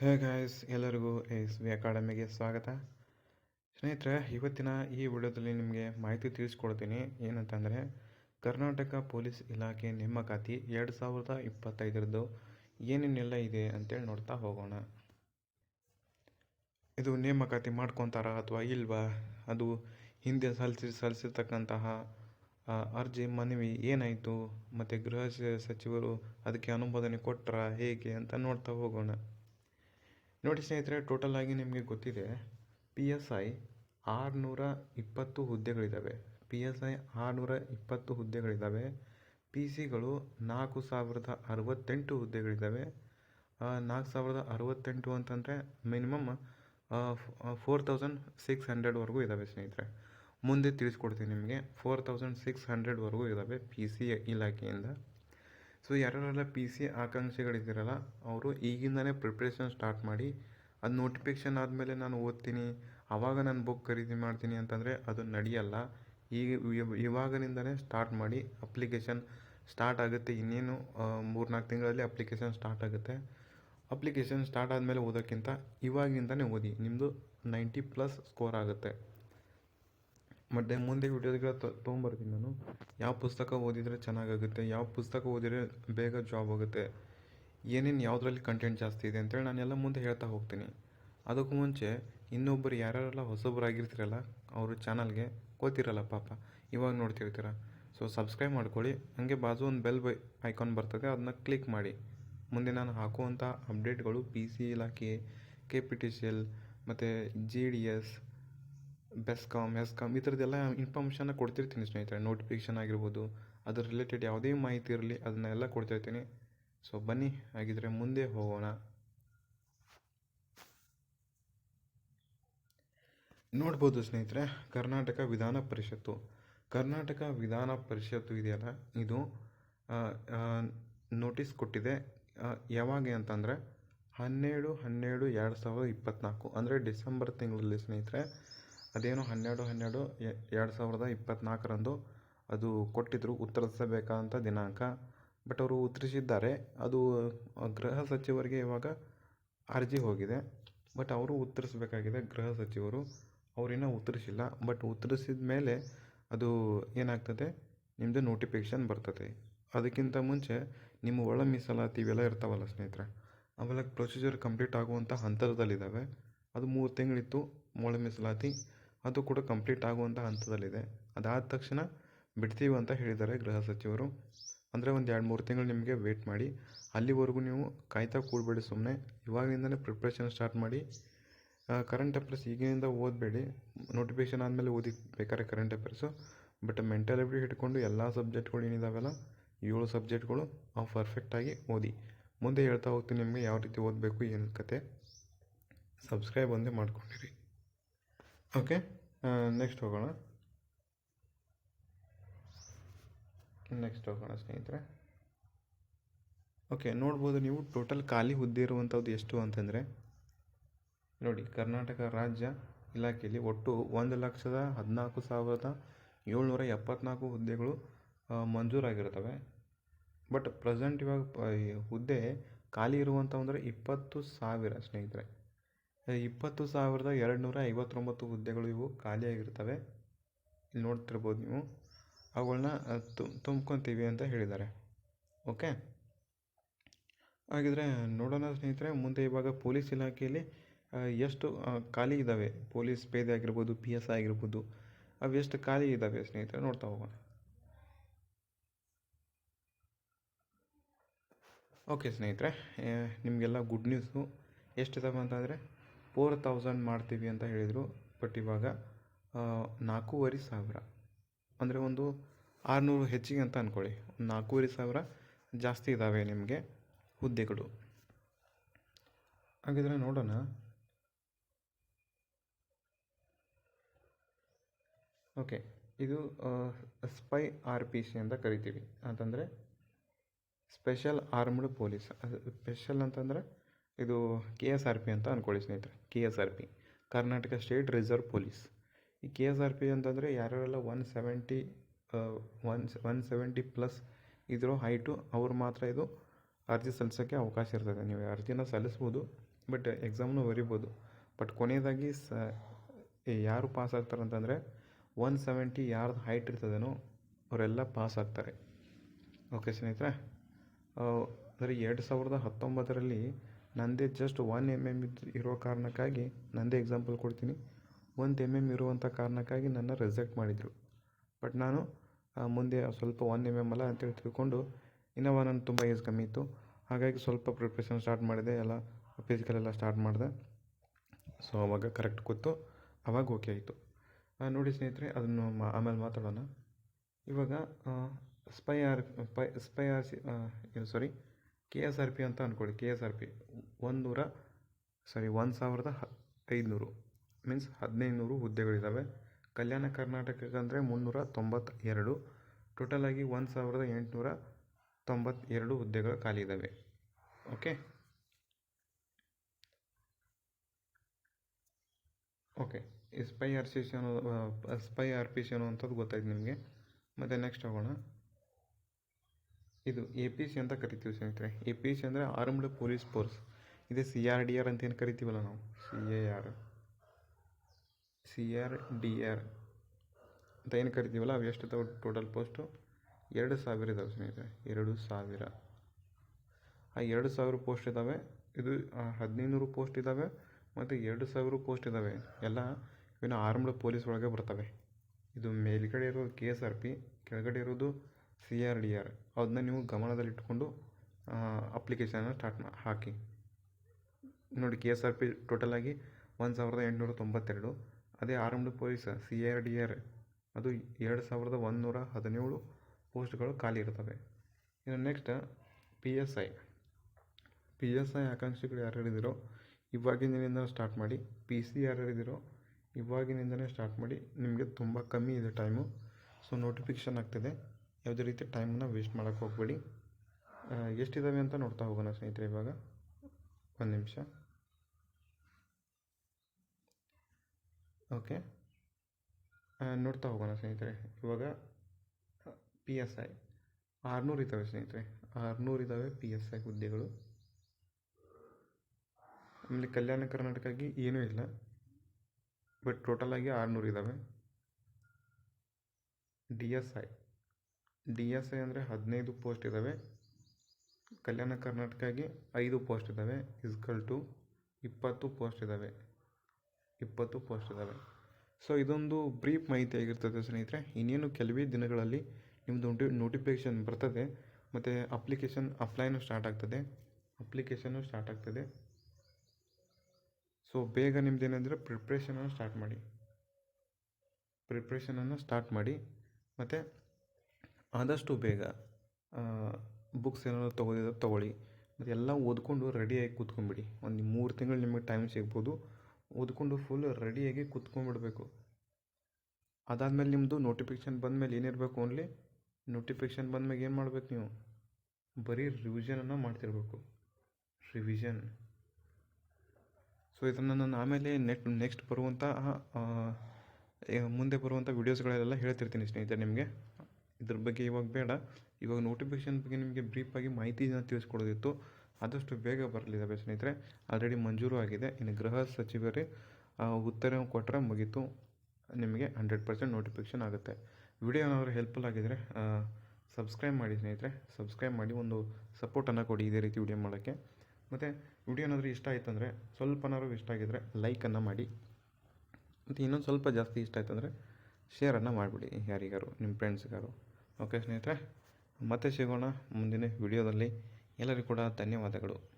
ಹೇ guys ಎಲ್ಲರಿಗೂ S V ಅಕಾಡೆಮಿಗೆ ಸ್ವಾಗತ. ಸ್ನೇಹಿತರೆ, ಇವತ್ತಿನ ಈ ವಿಡಿಯೋದಲ್ಲಿ ನಿಮಗೆ ಮಾಹಿತಿ ತಿಳಿಸ್ಕೊಡ್ತೀನಿ. ಏನಂತಂದರೆ, ಕರ್ನಾಟಕ ಪೊಲೀಸ್ ಇಲಾಖೆ ನೇಮಕಾತಿ ಎರಡು ಸಾವಿರದ ಇಪ್ಪತ್ತೈದರದ್ದು ಏನೇನೆಲ್ಲ ಇದೆ ಅಂತೇಳಿ ನೋಡ್ತಾ ಹೋಗೋಣ. ಇದು ನೇಮಕಾತಿ ಮಾಡ್ಕೊತಾರ ಅಥವಾ ಇಲ್ವಾ? ಅದು ಹಿಂದೆ ಸಲ್ಲಿಸಿ ಸಲ್ಲಿಸಿರ್ತಕ್ಕಂತಹ ಅರ್ಜಿ, ಮನವಿ ಏನಾಯಿತು? ಮತ್ತು ಗೃಹ ಸಚಿವರು ಅದಕ್ಕೆ ಅನುಮೋದನೆ ಕೊಟ್ಟರಾ ಹೇಗೆ ಅಂತ ನೋಡ್ತಾ ಹೋಗೋಣ. ನೋಡಿ ಸ್ನೇಹಿತರೆ ಟೋಟಲ್ ಆಗಿ ನಿಮಗೆ ಗೊತ್ತಿದೆ ಪಿ ಎಸ್ ಐ ಆರುನೂರ ಇಪ್ಪತ್ತು ಹುದ್ದೆಗಳಿದ್ದಾವೆ ಪಿ ಎಸ್ ಐ ಆರುನೂರ ಇಪ್ಪತ್ತು ಹುದ್ದೆಗಳಿದ್ದಾವೆ ಪಿ ಸಿಗಳು ನಾಲ್ಕು ಸಾವಿರದ ಅರವತ್ತೆಂಟು ಹುದ್ದೆಗಳಿದ್ದಾವೆ ನಾಲ್ಕು ಸಾವಿರದ ಅರವತ್ತೆಂಟು ಅಂತಂದರೆ ಮಿನಿಮಮ್ ಫೋರ್ ತೌಸಂಡ್ ಸಿಕ್ಸ್ ಹಂಡ್ರೆಡ್ವರೆಗೂ ಇದ್ದಾವೆ ಸ್ನೇಹಿತರೆ. ಮುಂದೆ ತಿಳಿಸ್ಕೊಡ್ತೀನಿ ನಿಮಗೆ, ಫೋರ್ ತೌಸಂಡ್ ಸಿಕ್ಸ್ ಹಂಡ್ರೆಡ್ವರೆಗೂ ಇದ್ದಾವೆ ಪಿ ಸಿ ಇಲಾಖೆಯಿಂದ. ಸೊ ಯಾರ್ಯಾರೆಲ್ಲ ಪಿ ಸಿ ಆಕಾಂಕ್ಷಿಗಳಿದ್ದೀರಲ್ಲ, ಅವರು ಈಗಿಂದಲೇ ಪ್ರಿಪ್ರೇಷನ್ ಸ್ಟಾರ್ಟ್ ಮಾಡಿ, ಅದು ನೋಟಿಫಿಕೇಷನ್ ಆದಮೇಲೆ ನಾನು ಓದ್ತೀನಿ, ಆವಾಗ ನಾನು ಬುಕ್ ಖರೀದಿ ಮಾಡ್ತೀನಿ ಅಂತಂದರೆ ಅದು ನಡೆಯಲ್ಲ. ಈಗ ಇವಾಗಿನಿಂದಲೇ ಸ್ಟಾರ್ಟ್ ಮಾಡಿ ಅಪ್ಲಿಕೇಶನ್ ಸ್ಟಾರ್ಟ್ ಆಗುತ್ತೆ. ಇನ್ನೇನು ಮೂರ್ನಾಲ್ಕು ತಿಂಗಳಲ್ಲಿ ಅಪ್ಲಿಕೇಶನ್ ಸ್ಟಾರ್ಟ್ ಆಗುತ್ತೆ. ಅಪ್ಲಿಕೇಶನ್ ಸ್ಟಾರ್ಟ್ ಆದಮೇಲೆ ಓದೋಕ್ಕಿಂತ ಇವಾಗಿಂದಲೇ ಓದಿ ನಿಮ್ಮದು ನೈಂಟಿ ಪ್ಲಸ್ ಸ್ಕೋರ್ ಆಗುತ್ತೆ. ಮತ್ತು ಮುಂದೆ ವಿಡಿಯೋಗಳ ತೊಗೊಂಬರ್ತೀನಿ ನಾನು. ಯಾವ ಪುಸ್ತಕ ಓದಿದರೆ ಚೆನ್ನಾಗಾಗುತ್ತೆ, ಯಾವ ಪುಸ್ತಕ ಓದಿದರೆ ಬೇಗ ಜಾಬ್ ಆಗುತ್ತೆ, ಏನೇನು ಯಾವುದ್ರಲ್ಲಿ ಕಂಟೆಂಟ್ ಜಾಸ್ತಿ ಇದೆ ಅಂತೇಳಿ ನಾನೆಲ್ಲ ಮುಂದೆ ಹೇಳ್ತಾ ಹೋಗ್ತೀನಿ. ಅದಕ್ಕೂ ಮುಂಚೆ ಇನ್ನೊಬ್ಬರು ಯಾರ್ಯಾರೆಲ್ಲ ಹೊಸಬರಾಗಿರ್ತೀರಲ್ಲ, ಅವರು ಚಾನಲ್ಗೆ ಗೊತ್ತಿರಲ್ಲ ಪಾಪ, ಇವಾಗ ನೋಡ್ತಿರ್ತೀರ. ಸೊ ಸಬ್ಸ್ಕ್ರೈಬ್ ಮಾಡ್ಕೊಳ್ಳಿ. ಹಾಗೆ ಬಾಜು ಒಂದು ಬೆಲ್ ಬೈ ಐಕಾನ್ ಬರ್ತದೆ ಅದನ್ನ ಕ್ಲಿಕ್ ಮಾಡಿ. ಮುಂದೆ ನಾನು ಹಾಕುವಂಥ ಅಪ್ಡೇಟ್ಗಳು ಪಿ ಸಿ ಇಲಾಖೆ K P T C L ಮತ್ತು G D S BESCOM ESCOM ಈ ಥರದ್ದೆಲ್ಲ ಇನ್ಫಾರ್ಮೇಷನ್ನ ಕೊಡ್ತಿರ್ತೀನಿ ಸ್ನೇಹಿತರೆ ನೋಟಿಫಿಕೇಷನ್ ಆಗಿರ್ಬೋದು ಅದ್ರ ರಿಲೇಟೆಡ್ ಯಾವುದೇ ಮಾಹಿತಿ ಇರಲಿ ಅದನ್ನೆಲ್ಲ ಕೊಡ್ತಿರ್ತೀನಿ. ಸೊ ಬನ್ನಿ, ಹಾಗಿದ್ರೆ ಮುಂದೆ ಹೋಗೋಣ. ನೋಡ್ಬೋದು ಸ್ನೇಹಿತರೆ, ಕರ್ನಾಟಕ ವಿಧಾನ ಪರಿಷತ್ತು. ಕರ್ನಾಟಕ ವಿಧಾನ ಪರಿಷತ್ತು ಇದೆಯಲ್ಲ, ಇದು ನೋಟಿಸ್ ಕೊಟ್ಟಿದೆ. ಯಾವಾಗ ಅಂತಂದರೆ, ಹನ್ನೆರಡು ಹನ್ನೆರಡು ಎರಡು ಸಾವಿರದ ಇಪ್ಪತ್ತ್ನಾಲ್ಕು ಅಂದರೆ ಡಿಸೆಂಬರ್ ತಿಂಗಳಲ್ಲಿ ಸ್ನೇಹಿತರೆ. ಅದೇನೋ ಹನ್ನೆರಡು ಹನ್ನೆರಡು ಎರಡು ಸಾವಿರದ ಇಪ್ಪತ್ತ್ನಾಲ್ಕರಂದು ಅದು ಕೊಟ್ಟಿದ್ದರು ಉತ್ತರಿಸಬೇಕಾದಂಥ ದಿನಾಂಕ. ಬಟ್ ಅವರು ಉತ್ತರಿಸಿದ್ದಾರೆ. ಅದು ಗೃಹ ಸಚಿವರಿಗೆ ಇವಾಗ ಅರ್ಜಿ ಹೋಗಿದೆ. ಬಟ್ ಅವರು ಉತ್ತರಿಸಬೇಕಾಗಿದೆ ಗೃಹ ಸಚಿವರು. ಅವರಿನ್ನೂ ಉತ್ತರಿಸಿಲ್ಲ. ಬಟ್ ಉತ್ತರಿಸಿದ ಮೇಲೆ ಅದು ಏನಾಗ್ತದೆ? ನಿಮ್ಮದು ನೋಟಿಫಿಕೇಷನ್ ಬರ್ತದೆ. ಅದಕ್ಕಿಂತ ಮುಂಚೆ ನಿಮ್ಮ ಒಳ ಮೀಸಲಾತಿ ಇವೆಲ್ಲ ಇರ್ತಾವಲ್ಲ ಸ್ನೇಹಿತರೆ? ಆಮೇಲೆ ಪ್ರೊಸೀಜರ್ ಕಂಪ್ಲೀಟ್ ಆಗುವಂಥ ಹಂತದಲ್ಲಿದ್ದಾವೆ. ಅದು ಮೂರು ತಿಂಗಳಿತ್ತು ಒಳ ಮೀಸಲಾತಿ. ಅದು ಕೂಡ ಕಂಪ್ಲೀಟ್ ಆಗುವಂಥ ಹಂತದಲ್ಲಿದೆ. ಅದಾದ ತಕ್ಷಣ ಬಿಡ್ತೀವಿ ಅಂತ ಹೇಳಿದ್ದಾರೆ ಗೃಹ ಸಚಿವರು. ಅಂದರೆ ಒಂದು ಎರಡು ಮೂರು ತಿಂಗಳು ನಿಮಗೆ ವೇಟ್ ಮಾಡಿ. ಅಲ್ಲಿವರೆಗೂ ನೀವು ಕಾಯ್ತಾ ಕೂಡಬೇಡಿ ಸುಮ್ಮನೆ ಇವಾಗಿಂದಲೇ ಪ್ರಿಪ್ರೇಷನ್ ಸ್ಟಾರ್ಟ್ ಮಾಡಿ. ಕರೆಂಟ್ ಅಫೇರ್ಸ್ ಈಗಿನಿಂದ ಓದಬೇಡಿ. ನೋಟಿಫಿಕೇಷನ್ ಆದಮೇಲೆ ಓದಿ, ಬೇಕಾದ್ರೆ current affairs but mental ability ಹಿಡ್ಕೊಂಡು ಎಲ್ಲ ಸಬ್ಜೆಕ್ಟ್ಗಳು ಏನಿದಾವಲ್ಲ? ಏಳು ಸಬ್ಜೆಕ್ಟ್ಗಳು ಅವು ಪರ್ಫೆಕ್ಟಾಗಿ ಓದಿ. ಮುಂದೆ ಹೇಳ್ತಾ ಹೋಗ್ತೀನಿ ನಿಮಗೆ ಯಾವ ರೀತಿ ಓದಬೇಕು ಏನು ಕತೆ. ಸಬ್ಸ್ಕ್ರೈಬ್ ಒಂದೇ ಮಾಡ್ಕೊಂಡಿರಿ. ಓಕೆ ನೆಕ್ಸ್ಟ್ ಹೋಗೋಣ. ನೆಕ್ಸ್ಟ್ ಹೋಗೋಣ ಸ್ನೇಹಿತರೆ. ಓಕೆ ನೋಡ್ಬೋದು ನೀವು ಟೋಟಲ್ ಖಾಲಿ ಹುದ್ದೆ ಇರುವಂಥದ್ದು ಎಷ್ಟು ಅಂತಂದರೆ, ನೋಡಿ ಕರ್ನಾಟಕ ರಾಜ್ಯ ಇಲಾಖೆಯಲ್ಲಿ ಒಟ್ಟು ಒಂದು ಲಕ್ಷದ ಹದಿನಾಲ್ಕು ಸಾವಿರದ ಏಳ್ನೂರ ಎಪ್ಪತ್ನಾಲ್ಕು ಹುದ್ದೆಗಳು ಮಂಜೂರಾಗಿರ್ತವೆ ಬಟ್ ಪ್ರೆಸೆಂಟ್ ಇವಾಗ ಹುದ್ದೆ ಖಾಲಿ ಇರುವಂಥ ಅಂದರೆ ಇಪ್ಪತ್ತು ಸಾವಿರ ಸ್ನೇಹಿತರೆ. ಇಪ್ಪತ್ತು ಸಾವಿರದ ಎರಡು ನೂರ ಐವತ್ತೊಂಬತ್ತು ಹುದ್ದೆಗಳು ಇವು ಖಾಲಿಯಾಗಿರ್ತವೆ ಇಲ್ಲಿ ನೋಡ್ತಿರ್ಬೋದು ನೀವು. ಅವುಗಳನ್ನ ತುಂಬ್ಕೊತೀವಿ ಅಂತ ಹೇಳಿದ್ದಾರೆ. ಓಕೆ? ಹಾಗಿದ್ರೆ ನೋಡೋಣ ಸ್ನೇಹಿತರೆ, ಮುಂದೆ ಇವಾಗ ಪೊಲೀಸ್ ಇಲಾಖೆಯಲ್ಲಿ ಎಷ್ಟು ಖಾಲಿ ಇದ್ದಾವೆ. ಪೊಲೀಸ್ ಪೇದೆ ಆಗಿರ್ಬೋದು, ಪಿ ಎಸ್ ಆಗಿರ್ಬೋದು, ಅವು ಎಷ್ಟು ಖಾಲಿ ಇದ್ದಾವೆ ಸ್ನೇಹಿತರೆ? ನೋಡ್ತಾ ಹೋಗೋಣ. ಓಕೆ ಸ್ನೇಹಿತರೆ ನಿಮಗೆಲ್ಲ ಗುಡ್ ನ್ಯೂಸು. ಎಷ್ಟಿದ್ದಾವೆ ಅಂತಂದರೆ ಫೋರ್ ತೌಸಂಡ್ ಮಾಡ್ತೀವಿ ಅಂತ ಹೇಳಿದರು. ಬಟ್ ಇವಾಗ ನಾಲ್ಕೂವರೆ ಸಾವಿರ. ಅಂದರೆ ಒಂದು ಆರುನೂರು ಹೆಚ್ಚಿಗೆ ಅಂತ ಅಂದ್ಕೊಳ್ಳಿ ಒಂದು ನಾಲ್ಕೂವರೆ ಸಾವಿರ ಜಾಸ್ತಿ ಇದ್ದಾವೆ ನಿಮಗೆ ಹುದ್ದೆಗಳು. ಹಾಗಿದ್ರೆ ನೋಡೋಣ. ಓಕೆ ಇದು ಸ್ಪೈ ಆರ್ ಪಿ ಸಿ ಅಂತ ಕರಿತೀವಿ. ಅಂತಂದರೆ ಸ್ಪೆಷಲ್ ಆರ್ಮ್ಡ್ ಪೊಲೀಸ್ ಸ್ಪೆಷಲ್ ಅಂತಂದರೆ ಇದು ಕೆ ಎಸ್ ಆರ್ ಪಿ ಅಂತ ಅಂದ್ಕೊಳ್ಳಿ ಸ್ನೇಹಿತರೆ, K S R P, Karnataka state reserve police. ಈ ಕೆ ಎಸ್ ಆರ್ ಪಿ ಅಂತಂದರೆ ಯಾರ್ಯಾರೆಲ್ಲ one seventy one one seventy plus ಇದ್ರೋ height, ಅವ್ರು ಮಾತ್ರ ಇದು ಅರ್ಜಿ ಸಲ್ಲಿಸೋಕ್ಕೆ ಅವಕಾಶ ಇರ್ತದೆ. ನೀವು ಅರ್ಜಿನ ಸಲ್ಲಿಸ್ಬೋದು, ಬಟ್ ಎಕ್ಸಾಮ್ನು ಬರಿಬೋದು. ಬಟ್ ಕೊನೆಯದಾಗಿ ಸ ಯಾರು ಪಾಸ್ ಆಗ್ತಾರೆ ಅಂತಂದರೆ ಒನ್ ಸೆವೆಂಟಿ ಯಾರ್ದು ಹೈಟ್ ಇರ್ತದೇನೋ ಅವರೆಲ್ಲ ಪಾಸ್ ಆಗ್ತಾರೆ. ಓಕೆ ಸ್ನೇಹಿತರೆ ಅಂದರೆ ಎರಡು ಸಾವಿರದ ಹತ್ತೊಂಬತ್ತರಲ್ಲಿ ನಂದೇ ಜಸ್ಟ್ ಒನ್ ಎಂ ಎಂ ಇರೋ ಕಾರಣಕ್ಕಾಗಿ ನಂದೇ ಎಕ್ಸಾಂಪಲ್ ಕೊಡ್ತೀನಿ. ಒಂದು ಎಂ ಎಂ ಇರುವಂಥ ಕಾರಣಕ್ಕಾಗಿ ನನ್ನ ರಿಜೆಕ್ಟ್ ಮಾಡಿದರು. ಬಟ್ ನಾನು ಮುಂದೆ ಸ್ವಲ್ಪ ಒನ್ ಎಂ ಎಂ ಅಲ್ಲ ಅಂತೇಳಿ ತಿಳ್ಕೊಂಡು ಇನ್ನೋವಾ ನನ್ನ ತುಂಬ ಏಜ್ ಕಮ್ಮಿ ಇತ್ತು. ಹಾಗಾಗಿ ಸ್ವಲ್ಪ ಪ್ರಿಪ್ರೇಷನ್ ಸ್ಟಾರ್ಟ್ ಮಾಡಿದೆ. ಎಲ್ಲ ಫಿಸಿಕಲ್ ಎಲ್ಲ ಸ್ಟಾರ್ಟ್ ಮಾಡಿದೆ. ಸೊ ಅವಾಗ ಕರೆಕ್ಟ್ ಕೂತು ಅವಾಗ ಓಕೆ ಆಯಿತು. ನೋಡಿ ಸ್ನೇಹಿತರೆ, ಅದನ್ನು ಆಮೇಲೆ ಮಾತಾಡೋಣ. ಇವಾಗ ಸ್ಪೈ R pi spy R C sorry K S R P ಅಂತ ಅಂದ್ಕೊಳ್ಳಿ ಕೆ ಎಸ್ ಆರ್ ಪಿ ಒಂದು ನೂರ ಸಾರಿ ಒಂದು ಸಾವಿರದ ಹ, ಐದುನೂರು. ಮೀನ್ಸ್ ಹದಿನೈದು ನೂರು ಹುದ್ದೆಗಳಿದ್ದಾವೆ ಕಲ್ಯಾಣ ಕರ್ನಾಟಕಕ್ಕೆ ಅಂದರೆ ಮುನ್ನೂರ ತೊಂಬತ್ತೆರಡು. ಟೋಟಲಾಗಿ ಒಂದು ಸಾವಿರದ ಎಂಟುನೂರ ತೊಂಬತ್ತೆರಡು ಹುದ್ದೆಗಳು ಖಾಲಿ ಇದ್ದಾವೆ ಓಕೆ ಓಕೆ ಸ್ಪೈ ಆರ್ ಸಿ ಸಿ ಅನ್ನೋ ಸ್ಪೈ ಆರ್ ಪಿ ಸಿ ಅನ್ನೋವಂಥದ್ದು ಗೊತ್ತಾಯ್ತು ನಿಮಗೆ. ಮತ್ತು ನೆಕ್ಸ್ಟ್ ಹೋಗೋಣ. ಇದು ಎ ಪಿ ಸಿ ಅಂತ ಕರಿತೀವಿ ಸ್ನೇಹಿತರೆ. ಎ ಪಿ ಸಿ ಅಂದರೆ ಆರ್ಮ್ಡ್ ಪೊಲೀಸ್ ಫೋರ್ಸ್. ಇದು ಸಿ ಆರ್ ಡಿ ಆರ್ ಅಂತ ಏನು ಕರಿತೀವಲ್ಲ ನಾವು? C A R C R D R ಅಂತ ಏನು ಕರಿತೀವಲ್ಲ? ಅವು ಎಷ್ಟು ಇದಾವೆ ಟೋಟಲ್ ಪೋಸ್ಟು ಎರಡು ಸಾವಿರ ಇದಾವೆ ಸ್ನೇಹಿತರೆ. ಎರಡು ಸಾವಿರ. ಆ ಎರಡು ಸಾವಿರ ಪೋಸ್ಟ್ ಇದ್ದಾವೆ ಇದು ಹದಿನೈದು ಪೋಸ್ಟ್ ಇದ್ದಾವೆ ಮತ್ತು ಎರಡು ಸಾವಿರ ಪೋಸ್ಟ್ ಇದ್ದಾವೆ ಎಲ್ಲ ಇವನ್ನ ಆರ್ಮ್ಡ್ ಪೊಲೀಸ್ ಒಳಗೆ ಬರ್ತವೆ. ಇದು ಮೇಲ್ಗಡೆ ಇರೋದು ಕೆ ಎಸ್ ಆರ್ ಪಿ ಕೆಳಗಡೆ ಇರೋದು ಸಿ ಆರ್ ಡಿ ಆರ್ ಅದನ್ನ ನೀವು ಗಮನದಲ್ಲಿಟ್ಕೊಂಡು ಅಪ್ಲಿಕೇಶನನ್ನು ಸ್ಟಾರ್ಟ್ ಮಾ, ಹಾಕಿ. ನೋಡಿ ಕೆ ಎಸ್ ಆರ್ ಪಿ ಟೋಟಲಾಗಿ ಒಂದು ಸಾವಿರದ ಎಂಟುನೂರ ತೊಂಬತ್ತೆರಡು. ಅದೇ armed police C R D R ಅದು ಎರಡು ಸಾವಿರದ ಒಂದುನೂರ ಹದಿನೇಳು ಪೋಸ್ಟ್ಗಳು ಖಾಲಿ ಇರ್ತವೆ. ಇನ್ನು next P S I P S I ಆಕಾಂಕ್ಷಿಗಳು ಯಾರ್ಯಾರಿದ್ದೀರೋ ಇವಾಗಿನಿಂದ ಸ್ಟಾರ್ಟ್ ಮಾಡಿ. ಪಿ ಸಿ ಯಾರ್ಯಾರಿದ್ದೀರೋ ಇವಾಗಿನಿಂದಲೇ ಸ್ಟಾರ್ಟ್ ಮಾಡಿ. ನಿಮಗೆ ತುಂಬ ಕಮ್ಮಿ ಇದೆ ಟೈಮು ಸೊ ನೋಟಿಫಿಕೇಷನ್ ಆಗ್ತಿದೆ. ಯಾವುದೇ ರೀತಿ ಟೈಮನ್ನ ವೇಸ್ಟ್ ಮಾಡೋಕ್ಕೆ ಹೋಗಬೇಡಿ. ಎಷ್ಟಿದ್ದಾವೆ ಅಂತ ನೋಡ್ತಾ ಹೋಗೋಣ ಸ್ನೇಹಿತರೆ ಇವಾಗ. ಒಂದು ನಿಮಿಷ. ಓಕೆ ನೋಡ್ತಾ ಹೋಗೋಣ ಸ್ನೇಹಿತರೆ. ಇವಾಗ ಪಿ ಎಸ್ ಐ ಆರುನೂರು ಇದ್ದಾವೆ ಸ್ನೇಹಿತರೆ. ಆರುನೂರು ಇದ್ದಾವೆ ಪಿ ಎಸ್ ಐ ಹುದ್ದೆಗಳು. ಆಮೇಲೆ ಕಲ್ಯಾಣ ಕರ್ನಾಟಕಕ್ಕೆ ಏನೂ ಇಲ್ಲ. ಬಟ್ ಟೋಟಲಾಗಿ ಆರುನೂರು ಇದ್ದಾವೆ D S I D S I ಅಂದರೆ ಹದಿನೈದು ಪೋಸ್ಟ್ ಇದ್ದಾವೆ ಕಲ್ಯಾಣ ಕರ್ನಾಟಕಕ್ಕೆ ಐದು ಪೋಸ್ಟ್ ಇದ್ದಾವೆ ಇಸ್ಕಲ್ ಟು ಇಪ್ಪತ್ತು ಪೋಸ್ಟ್ ಇದ್ದಾವೆ ಇಪ್ಪತ್ತು ಪೋಸ್ಟ್ ಇದ್ದಾವೆ ಸೊ ಇದೊಂದು ಬ್ರೀಫ್ ಮಾಹಿತಿ ಆಗಿರ್ತದೆ ಸ್ನೇಹಿತರೆ. ಇನ್ನೇನು ಕೆಲವೇ ದಿನಗಳಲ್ಲಿ ನಿಮ್ಮದು ನೋಟಿ ನೋಟಿಫಿಕೇಷನ್ ಬರ್ತದೆ. ಮತ್ತು ಅಪ್ಲಿಕೇಶನ್ ಅಪ್ಲೈನು ಸ್ಟಾರ್ಟ್ ಆಗ್ತದೆ. ಅಪ್ಲಿಕೇಶನ್ನು ಸ್ಟಾರ್ಟ್ ಆಗ್ತದೆ. ಸೊ ಬೇಗ ನಿಮ್ದು ಏನಂದರೆ ಪ್ರಿಪ್ರೇಷನನ್ನು ಸ್ಟಾರ್ಟ್ ಮಾಡಿ. ಪ್ರಿಪ್ರೇಷನನ್ನು ಸ್ಟಾರ್ಟ್ ಮಾಡಿ. ಮತ್ತು ಆದಷ್ಟು ಬೇಗ ಬುಕ್ಸ್ ಏನಾದ್ರು ತೊಗೋದಿದ್ರೆ ತೊಗೊಳ್ಳಿ. ಮತ್ತು ಎಲ್ಲ ಓದ್ಕೊಂಡು ರೆಡಿಯಾಗಿ ಕೂತ್ಕೊಂಡ್ಬಿಡಿ. ಒಂದು ಮೂರು ತಿಂಗಳು ನಿಮಗೆ ಟೈಮ್ ಸಿಗ್ಬೋದು. ಓದ್ಕೊಂಡು ಫುಲ್ ರೆಡಿಯಾಗಿ ಕೂತ್ಕೊಂಡ್ಬಿಡ್ಬೇಕು. ಅದಾದಮೇಲೆ ನಿಮ್ಮದು ನೋಟಿಫಿಕೇಷನ್ ಬಂದಮೇಲೆ ಏನಿರಬೇಕು ಓನ್ಲಿ ನೋಟಿಫಿಕೇಷನ್ ಬಂದಮೇಲೆ ಏನು ಮಾಡ್ಬೇಕು ನೀವು? ಬರೀ ರಿವಿಷನನ್ನು ಮಾಡ್ತಿರ್ಬೇಕು. ರಿವಿಷನ್ ಸೊ ಇದನ್ನು ನಾನು ಆಮೇಲೆ ನೆಟ್ ನೆಕ್ಸ್ಟ್ ಬರುವಂಥ ಮುಂದೆ ಬರುವಂಥ ವೀಡಿಯೋಸ್ಗಳಲ್ಲೆಲ್ಲ ಹೇಳ್ತಿರ್ತೀನಿ ಸ್ನೇಹಿತರೆ ನಿಮಗೆ. ಇದ್ರ ಬಗ್ಗೆ ಇವಾಗ ಬೇಡ. ಇವಾಗ ನೋಟಿಫಿಕೇಶನ್ ಬಗ್ಗೆ ನಿಮಗೆ ಬ್ರೀಫಾಗಿ ಮಾಹಿತಿನ ತಿಳಿಸ್ಕೊಡೋದಿತ್ತು. ಆದಷ್ಟು ಬೇಗ ಬರಲಿದ್ದಾವೆ ಸ್ನೇಹಿತರೆ. ಆಲ್ರೆಡಿ ಮಂಜೂರು ಆಗಿದೆ. ಇನ್ನು ಗೃಹ ಸಚಿವರೇ ಉತ್ತರ ಕೊಟ್ಟರೆ ಮುಗೀತು. ನಿಮಗೆ ಹಂಡ್ರೆಡ್ ಪರ್ಸೆಂಟ್ ನೋಟಿಫಿಕೇಷನ್ ಆಗುತ್ತೆ. ವಿಡಿಯೋ ಏನಾದರೂ ಹೆಲ್ಪ್ಫುಲ್ ಆಗಿದ್ದರೆ ಸಬ್ಸ್ಕ್ರೈಬ್ ಮಾಡಿ ಸ್ನೇಹಿತರೆ. ಸಬ್ಸ್ಕ್ರೈಬ್ ಮಾಡಿ ಒಂದು ಸಪೋರ್ಟನ್ನು ಕೊಡಿ ಇದೇ ರೀತಿ ವಿಡಿಯೋ ಮಾಡೋಕ್ಕೆ. ಮತ್ತು ವಿಡಿಯೋ ಏನಾದರೂ ಇಷ್ಟ ಆಯ್ತು ಅಂದರೆ ಸ್ವಲ್ಪನಾದ್ರು ಇಷ್ಟ ಆಗಿದ್ದರೆ ಲೈಕನ್ನು ಮಾಡಿ. ಮತ್ತು ಇನ್ನೊಂದು ಸ್ವಲ್ಪ ಜಾಸ್ತಿ ಇಷ್ಟ ಆಯ್ತು ಅಂದರೆ ಶೇರನ್ನು ಮಾಡಿಬಿಡಿ ಯಾರಿಗಾರು ನಿಮ್ಮ ಫ್ರೆಂಡ್ಸ್ಗಾರು ಓಕೆ ಸ್ನೇಹಿತರೆ ಮತ್ತೆ ಸಿಗೋಣ ಮುಂದಿನ ವಿಡಿಯೋದಲ್ಲಿ. ಎಲ್ಲರಿಗೂ ಕೂಡ ಧನ್ಯವಾದಗಳು.